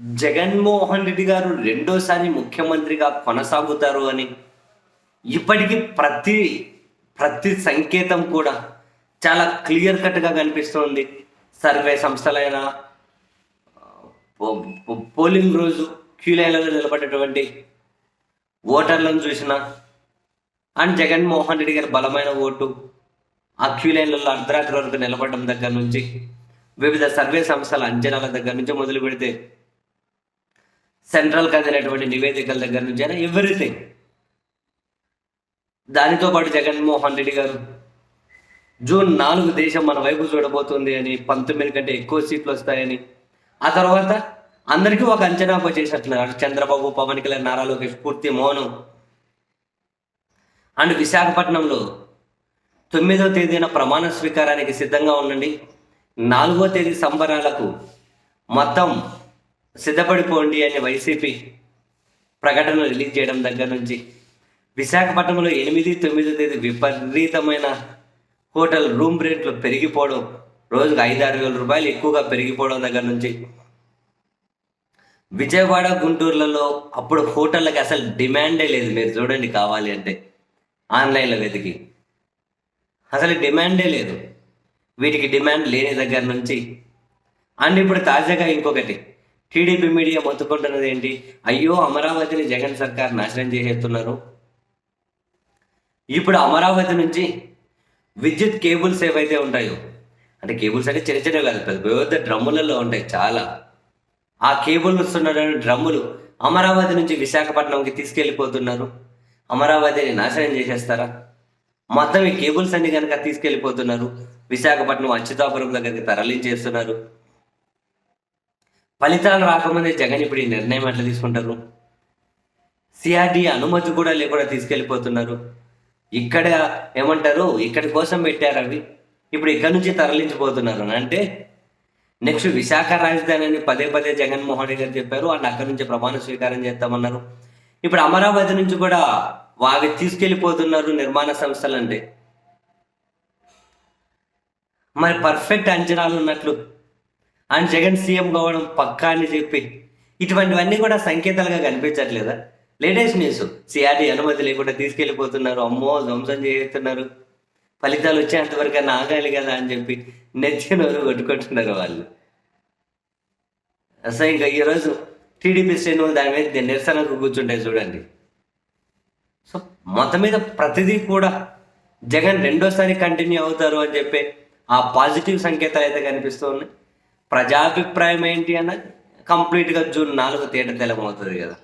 జగన్మోహన్ రెడ్డి గారు రెండోసారి ముఖ్యమంత్రిగా కొనసాగుతారు అని ఇప్పటికీ ప్రతి ప్రతి సంకేతం కూడా చాలా క్లియర్ కట్గా కనిపిస్తుంది. సర్వే సంస్థలైన పోలింగ్ రోజు క్యూ లైన్లలో నిలబడేటువంటి ఓటర్లను చూసిన అండ్ జగన్మోహన్ రెడ్డి గారి బలమైన ఓటు ఆ క్యూ లైన్లలో అర్ధరాత్రి వరకు నిలబడడం దగ్గర నుంచి వివిధ సర్వే సంస్థల అంచనాల దగ్గర నుంచి మొదలు పెడితే సెంట్రల్ కదిలినటువంటి నివేదికల దగ్గర నుంచి అయినా ఎవ్రీథింగ్. దానితో పాటు జగన్మోహన్ రెడ్డి గారు జూన్ నాలుగు దేశం మన వైపు చూడబోతుంది అని పంతొమ్మిది కంటే ఎక్కువ సీట్లు వస్తాయని ఆ తర్వాత అందరికీ ఒక అంచనా చేసినట్టున్నారు చంద్రబాబు పవన్ కళ్యాణ్ నారా లోకేష్ పూర్తి మౌనం. అండ్ విశాఖపట్నంలో తొమ్మిదో తేదీన ప్రమాణ స్వీకారానికి సిద్ధంగా ఉండండి. నాలుగో తేదీ సంబరాలకు మొత్తం సిద్ధపడిపోండి అని వైసీపీ ప్రకటన రిలీజ్ చేయడం దగ్గర నుంచి విశాఖపట్నంలో ఎనిమిది తొమ్మిదో తేదీ విపరీతమైన హోటల్ రూమ్ రేట్లు పెరిగిపోవడం రోజుకు ఐదు ఆరు వేల రూపాయలు ఎక్కువగా పెరిగిపోవడం దగ్గర నుంచి విజయవాడ గుంటూరులలో అప్పుడు హోటళ్ళకి అసలు డిమాండే లేదు. మీరు చూడండి కావాలి అంటే ఆన్లైన్లో వెతికి. అసలు డిమాండే లేదు. వీటికి డిమాండ్ లేని దగ్గర నుంచి అండ్ ఇప్పుడు తాజాగా ఇంకొకటి. టీడీపీ మీడియా మొత్తుకుంటున్నది ఏంటి? అయ్యో అమరావతిని జగన్ సర్కార్ నాశనం చేసేస్తున్నారు. ఇప్పుడు అమరావతి నుంచి విద్యుత్ కేబుల్స్ ఏవైతే ఉంటాయో అంటే కేబుల్స్ అంటే చిన్న చిన్నవి కాదు పెద్ద పెద్ద డ్రమ్ములలో ఉంటాయి చాలా. ఆ కేబుల్ వస్తున్న డ్రమ్ములు అమరావతి నుంచి విశాఖపట్నంకి తీసుకెళ్ళిపోతున్నారు. అమరావతిని నాశనం చేసేస్తారా? మొత్తం ఈ కేబుల్స్ అన్ని కనుక తీసుకెళ్ళిపోతున్నారు. విశాఖపట్నం అచ్యుతాపురం దగ్గరికి తరలించేస్తున్నారు. ఫలితాలు రాకముందే జగన్ ఇప్పుడు ఈ నిర్ణయం ఎట్లా తీసుకుంటారు? సిఆర్డి అనుమతి కూడా లేకుండా తీసుకెళ్ళిపోతున్నారు. ఇక్కడ ఏమంటారు? ఇక్కడ కోసం పెట్టారు అవి. ఇప్పుడు ఇక్కడ నుంచి తరలించిపోతున్నారు. అని అంటే నెక్స్ట్ విశాఖ రాజధాని అని పదే పదే జగన్మోహన్ రెడ్డి గారు చెప్పారు. అండ్ అక్కడి నుంచి ప్రమాణ స్వీకారం చేస్తామన్నారు. ఇప్పుడు అమరావతి నుంచి కూడా అవి తీసుకెళ్ళిపోతున్నారు నిర్మాణ సంస్థలు అంటే మరి పర్ఫెక్ట్ అంచనాలు ఉన్నట్లు అండ్ జగన్ సీఎం కావడం పక్కా అని చెప్పి ఇటువంటివన్నీ కూడా సంకేతాలుగా కనిపించట్లేదా? లేటెస్ట్ న్యూస్ సిఆర్డి అనుమతి లేకుండా తీసుకెళ్ళిపోతున్నారు. అమ్మో ధ్వంసం చేస్తున్నారు. ఫలితాలు వచ్చేంతవరకు ఆగాలి కదా అని చెప్పి నెచ్చినోరు కొట్టుకుంటున్నారు వాళ్ళు. అసలు ఇంకా ఈరోజు టీడీపీ శ్రేణులు దాని మీద నిరసనకు కూర్చుంటాయి చూడండి. సో మొత్తం మీద ప్రతిదీ కూడా జగన్ రెండోసారి కంటిన్యూ అవుతారు అని చెప్పి ఆ పాజిటివ్ సంకేతాలు అయితే కనిపిస్తూ ఉన్నాయి. ప్రజాభిప్రాయం ఏంటి అన్నది కంప్లీట్గా జూన్ నాలుగు తేట తెలకమవుతుంది కదా.